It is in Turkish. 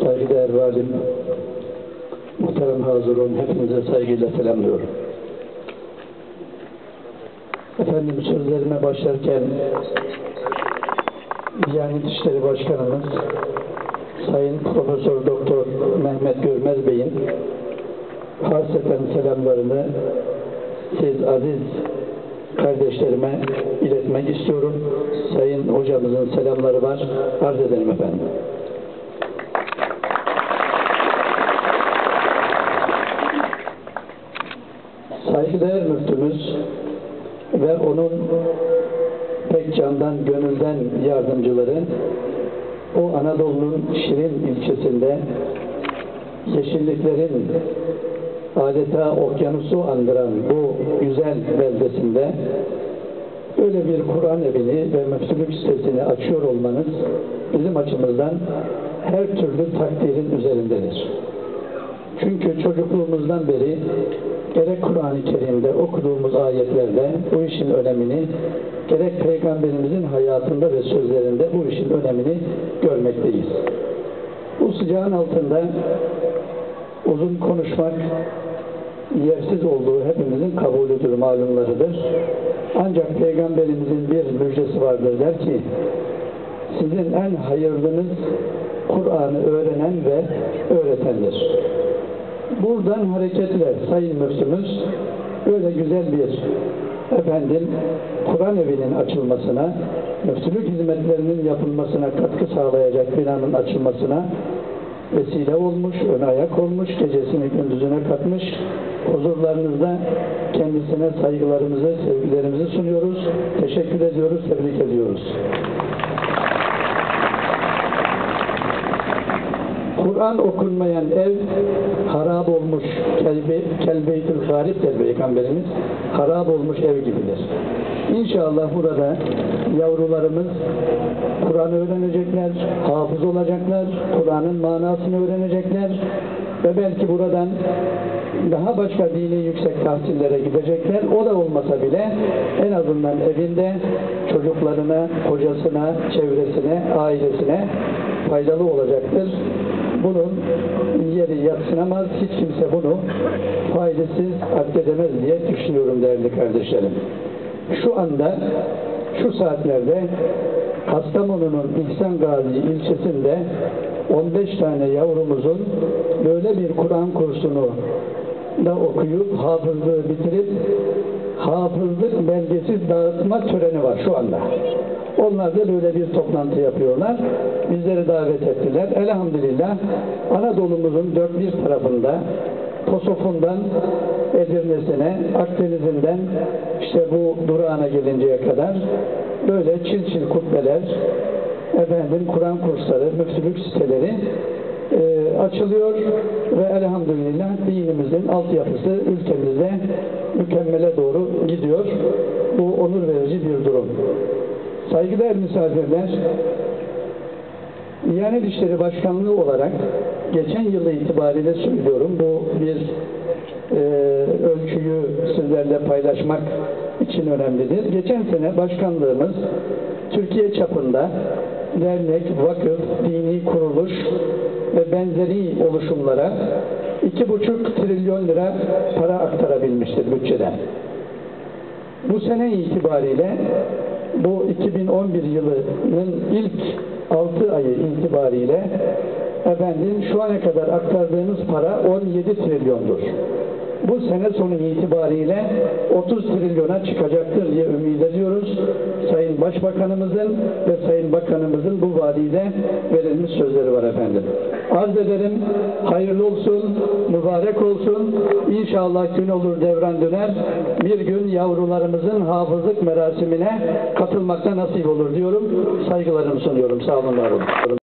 Saygıdeğer valim, muhterem hazırın, hepinize saygıyla selamlıyorum. Efendim sözlerime başlarken Diyanet İşleri Başkanımız Sayın Profesör Doktor Mehmet Görmez Bey'in hasreten selamlarını siz aziz kardeşlerime iletmek istiyorum. Sayın hocamızın selamları var. Arz edelim efendim. Saygıdeğer müftümüz ve onun pek candan gönülden yardımcıları o Anadolu'nun Şirin ilçesinde yeşilliklerin adeta okyanusu andıran bu güzel beldesinde öyle bir Kur'an evini ve müftülük sitesini açıyor olmanız bizim açımızdan her türlü takdirin üzerindedir. Çünkü çocukluğumuzdan beri gerek Kur'an-ı Kerim'de okuduğumuz ayetlerde bu işin önemini gerek Peygamberimizin hayatında ve sözlerinde bu işin önemini görmekteyiz. Bu sıcağın altında uzun konuşmak yersiz olduğu hepimizin kabulüdür, malumlarıdır. Ancak Peygamberimizin bir müjdesi vardır der ki sizin en hayırlınız Kur'an'ı öğrenen ve öğretendir. Buradan hareketle Sayın Müftümüz böyle güzel bir efendim Kur'an evinin açılmasına, müftülük hizmetlerinin yapılmasına katkı sağlayacak binanın açılmasına vesile olmuş, ön ayak olmuş, gecesini gündüzüne katmış. Huzurlarınızda kendisine saygılarımızı, sevgilerimizi sunuyoruz. Teşekkür ediyoruz, tebrik ediyoruz. Kur'an okunmayan ev harap olmuş kelbe, kelbeytül garip der Peygamberimiz. Harap olmuş ev gibidir. İnşallah burada yavrularımız Kur'an öğrenecekler, hafız olacaklar, Kur'an'ın manasını öğrenecekler ve belki buradan daha başka dini yüksek tahsillere gidecekler. O da olmasa bile en azından evinde çocuklarına, kocasına, çevresine, ailesine faydalı olacaktır. Bunun yeri yatsınamaz. Hiç kimse bunu faydasız addedemez diye düşünüyorum değerli kardeşlerim. Şu anda, şu saatlerde Kastamonu'nun İhsan Gazi ilçesinde 15 tane yavrumuzun böyle bir Kur'an kursunu da okuyup hafızlığı bitirip hafızlık belgesi dağıtma töreni var şu anda. Onlar da böyle bir toplantı yapıyorlar. Bizleri davet ettiler. Elhamdülillah Anadolu'muzun dört bir tarafında Kosof'undan Edirne'sine, Akdeniz'inden işte bu durağına gelinceye kadar böyle çil çil kubbeler, efendim Kur'an kursları, müftülük siteleri e, açılıyor ve elhamdülillah dinimizin altyapısı ülkemizde mükemmele doğru gidiyor. Bu onur verici bir durum. Saygıdeğer misafirler, Diyanet İşleri Başkanlığı olarak geçen yılı itibariyle söylüyorum. Bu bir e, ölçüyü sizlerle paylaşmak için önemlidir. Geçen sene başkanlığımız Türkiye çapında dernek, vakıf, dini kuruluş ve benzeri oluşumlara iki buçuk trilyon lira para aktarabilmiştir bütçeden. Bu sene itibariyle bu 2011 yılının ilk 6 ayı itibariyle efendim şu ana kadar aktardığımız para 17 trilyondur. Bu sene sonu itibariyle 30 trilyona çıkacaktır diye ümit ediyoruz. Sayın Başbakanımızın ve Sayın Bakanımızın bu vaadiyle verilmiş sözleri var efendim. Arz ederim, hayırlı olsun, mübarek olsun. İnşallah gün olur devran döner. Bir gün yavrularımızın hafızlık merasimine katılmakta nasip olur diyorum. Saygılarımı sunuyorum. Sağ olun, var olun.